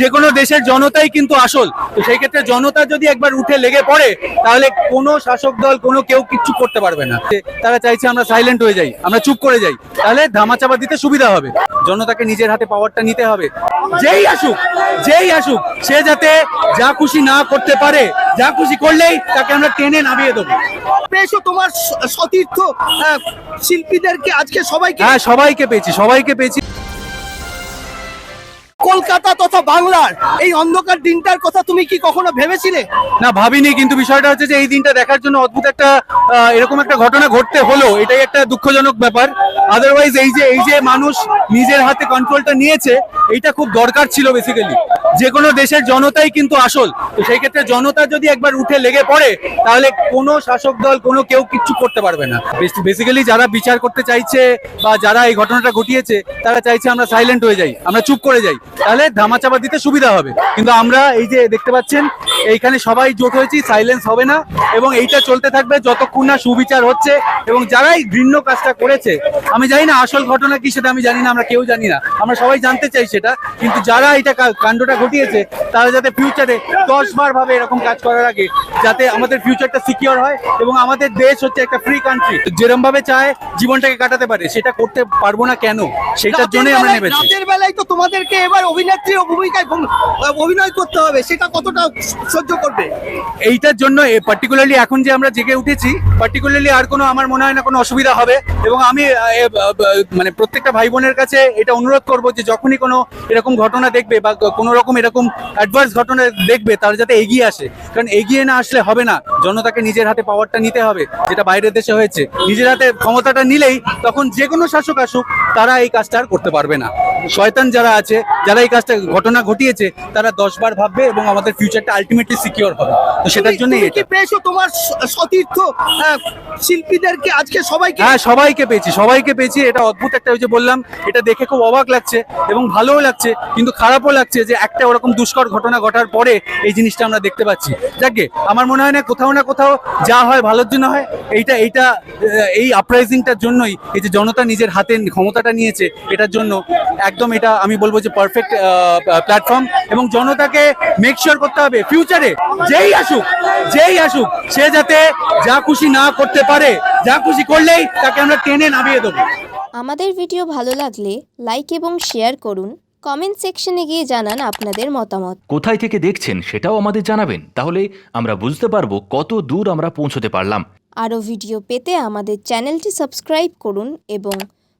যে কোনো দেশের জনতাই কিন্তু আসল। তো সেই ক্ষেত্রে জনতা যদি একবার উঠে লেগে পড়ে তাহলে কোনো শাসক দল কোনো কেউ কিচ্ছু করতে পারবে না। তারা চাইছে আমরা সাইলেন্ট হয়ে যাই আমরা চুপ করে যাই তাহলে ধামাচাপা দিতে সুবিধা হবে। জনতাকে নিজের হাতে পাওয়ারটা নিতে হবে। যেই আসুক যেই আসুক সে যাতে যা খুশি না করতে পারে যা খুশি করলেই তাকে আমরা টেনে নামিয়ে দেবো। পেয়েছ তোমার সতীর্থ শিল্পীদেরকে আজকে সবাইকে? হ্যাঁ সবাইকে পেয়েছি সবাইকে পেয়েছি। কলকাতা তথা বাংলার এই অন্ধকার দিনটার কথা তুমি কি কখনো ভেবেছিলে? না, ভাবিনি, কিন্তু বিষয়টা হচ্ছে যে এই দিনটা দেখার জন্য অদ্ভুত একটা এরকম একটা ঘটনা ঘটতে হলো, এটাই একটা দুঃখজনক ব্যাপার। আদারওয়াইজ এই যে এই যে মানুষ নিজের হাতে কন্ট্রোলটা নিয়েছে, এইটা খুব দরকার ছিল বেসিক্যালি যে কোনো দেশের জনতাই কিন্তু আসল। তো সেই ক্ষেত্রে জনতা যদি একবার উঠে লেগে পড়ে, তাহলে কোনো শাসক দল, কোনো কেউ কিচ্ছু করতে পারবে না। বেসিক্যালি যারা বিচার করতে চাইছে বা যারা এই ঘটনাটা ঘটিয়েছে, তারা চাইছে আমরা সাইলেন্ট হয়ে যাই, আমরা চুপ করে যাই। তাহলে ধামাচাপা দিতে সুবিধা হবে। কিন্তু আমরা এই যে দেখতে পাচ্ছেন, এইখানে সবাই জোট হয়েছি সাইলেন্স হবে না এবং এইটা চলতে থাকবে যতক্ষণ না সুবিচার হচ্ছে এবং যারাই ঘৃণ্য কাজটা করেছে, আমি জানি না আসল ঘটনা কি সেটা আমি জানি না, আমরা কেউ জানি না। আমরা সবাই জানতে চাই সেটা, কিন্তু যারা এটা কাণ্ডটা ঘটিয়েছে তারা যাতে ফিউচারে দশ বার ভাবে এরকম কাজ করার আগে যাতে আমাদের ফিউচারটা সিকিওর হয় এবং আমাদের দেশ হচ্ছে একটা ফ্রি কান্ট্রি যেরকম ভাবে চায় জীবনটাকে কাটাতে পারে সেটা করতে পারব না কেন? সেটার জন্যই আমরা নেমেছি। বেলায়- রাতের বেলায় তো তোমাদেরকে এবার অভিনেত্রী ও ভূমিকায় অভিনয় করতে হবে সেটা কতটা সহ্য করবে? এইটার জন্য পার্টিকুলারলি এখন যে আমরা জেগে উঠেছি পার্টিকুলারলি আর কোনো আমার মনে হয় না কোনো অসুবিধা হবে এবং আমি মানে প্রত্যেকটা ভাই বোনের কাছে এটা অনুরোধ করব যে যখনই কোনো এরকম ঘটনা দেখবে বা কোনো রকম এরকম এরকম অ্যাডভার্স ঘটনা দেখবে, তারা যাতে এগিয়ে আসে। কারণ এগিয়ে না আসলে হবে না। জনতাকে নিজের হাতে পাওয়ারটা নিতে হবে, যেটা বাইরের দেশে হয়েছে। নিজের হাতে ক্ষমতাটা নিলেই তখন যে কোনো শাসক আসুক, তারা এই কাজটা আর করতে পারবে না। শয়তান যারা আছে যারা এই কাজটা ঘটনা ঘটিয়েছে তারা দশ বার ভাববে এবং আমাদের ফিউচারটা আলটিমেটলি সিকিওর হবে। তো সেটার জন্যই এটা। পেয়েছ তোমার সতীর্থ শিল্পীদেরকে আজকে সবাইকে? হ্যাঁ সবাইকে পেয়েছি সবাইকে পেয়েছি। এটা অদ্ভুত একটা ওই যে বললাম এটা দেখে খুব অবাক লাগছে এবং ভালোও লাগছে কিন্তু খারাপও লাগছে যে একটা ওরকম দুষ্কর ঘটনা ঘটার পরে এই জিনিসটা আমরা দেখতে পাচ্ছি। যাকে আমার মনে হয় না কোথাও না কোথাও যা হয় ভালোর জন্য হয়। এইটা এইটা এই আপরাইজিংটার জন্যই এই যে জনতা নিজের হাতে ক্ষমতাটা নিয়েছে এটার জন্য একদম এটা আমি বলব যে পারফেক্ট প্ল্যাটফর্ম এবং জনতাকে মেক শিওর করতে হবে। ফিউচারে যেই আসুক যেই আসুক সে যাতে যা খুশি না করতে পারে যা খুশি করলেই তাকে আমরা টেনে নামিয়ে দেবো। আমাদের ভিডিও ভালো লাগলে লাইক এবং শেয়ার করুন। কমেন্ট সেকশনে গিয়ে জানান আপনাদের মতামত। কোথায় থেকে দেখছেন সেটাও আমাদের জানাবেন। তাহলে আমরা বুঝতে পারব কত দূর আমরা পৌঁছতে পারলাম। আরও ভিডিও পেতে আমাদের চ্যানেলটি সাবস্ক্রাইব করুন এবং